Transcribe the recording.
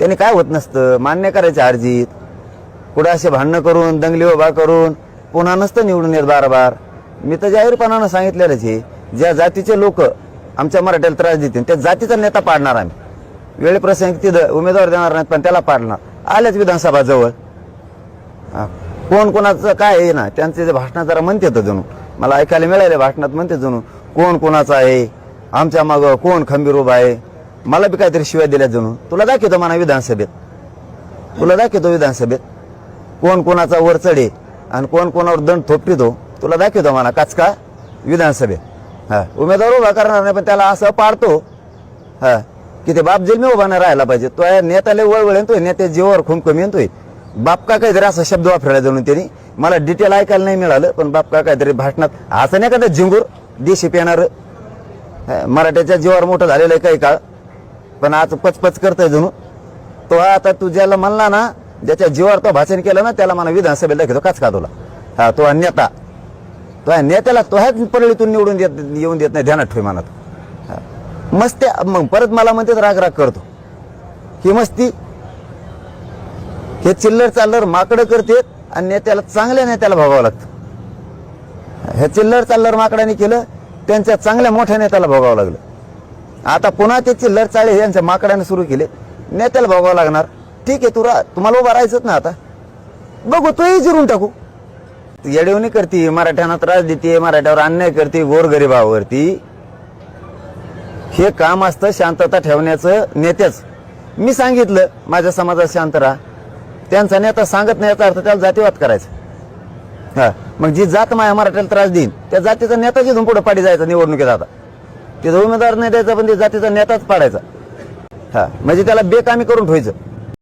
त्यांनी काय होत नसतं? मान्य करायचे अर्जित कुठं असे भांडणं करून दंगली उभा करून पुन्हा नसतं निवडून येत बार बार मी तर जाहीरपणानं सांगितलेलंच आहे ज्या जातीचे लोक आमच्या मराठ्याला त्रास देतील त्या जातीचा नेता पाडणार आम्ही. वेळेप्रसंगी तिथं उमेदवार देणार नाहीत पण त्याला पाडणार. आल्याच विधानसभा जवळ. कोण कोणाचं काय आहे ना त्यांचे जे भाषणात जरा म्हणते तर जणू. मला ऐकायला मिळाले भाषणात म्हणते जणू. कोण कोणाचं आहे? आमच्या मागं कोण खंबीर उभा आहे? मला बी काहीतरी शिवाय दिल्या जणू. तुला दाखवतो म्हणा विधानसभेत. तुला दाखवतो विधानसभेत. कोण कोणाचा वर चढे आणि कोण कोणावर दंड थोपटितो तुला दाखवतो म्हणा काचका विधानसभेत. हा. उमेदवार उभा करणार नाही पण त्याला असं पाडतो. हा. की ते बाप जेल उभा नाही राहायला पाहिजे. तो नेत्याला वळवळ येतोय नेत्या जीवावर खूप कमी येतोय. बाप का काहीतरी असा शब्द वापरायला जाऊन त्यांनी. मला डिटेल ऐकायला नाही मिळालं पण बाप का काहीतरी भाषणात असं नाही का झिंगूर देशी पेणार. मराठ्याच्या जीवावर मोठं झालेलं आहे काही काळ. पण आज पचपच करतोय जणू. तो आता तू ज्याला म्हणला ना ज्याच्या जीवावर तो भाषण केलं ना त्याला मला विधानसभेला दाखवतो काच का तुला? हा तो नेता. तो आहे नेत्याला तो ह्याच परळीतून निवडून देत येऊन देत नाही ध्यानात ठेव मनात. मस्त मस्ती मग परत मला म्हणते राग राग करतो. ही मस्ती हे चिल्लर चाललर माकडं करतेत आणि नेत्याला चांगल्या नेत्याला भोगावं लागतं. हे चिल्लर चाललर माकडाने केलं त्यांच्या चांगल्या मोठ्या नेत्याला भोगावं लागलं. आता पुन्हा त्याची चिल्लर यांच्या माकडाने सुरू केले. नेत्याला भोगावं लागणार. ठीक आहे तू रा तुम्हाला उभा राहायचंच ना आता. बघू तूही जिरून टाकू. येडवणी करते मराठ्यांना त्रास देते मराठ्यावर अन्याय करते गोरगरिबावरती हे काम असतं शांतता ठेवण्याचं नेत्याच. मी सांगितलं माझ्या समाजात शांत राहा. त्यांचा नेता सांगत नाही याचा अर्थ त्याला जातीवाद करायचा. हा मग जी जात माझ्या मराठ्याला त्रास देईन त्या जातीचा नेता जिथून पुढे पाडी जायचा निवडणुकीत आता. त्याचा उमेदवार नाही द्यायचा पण ते जातीचा नेताच पाडायचा. हा म्हणजे त्याला बेकामी करून ठेवायचं.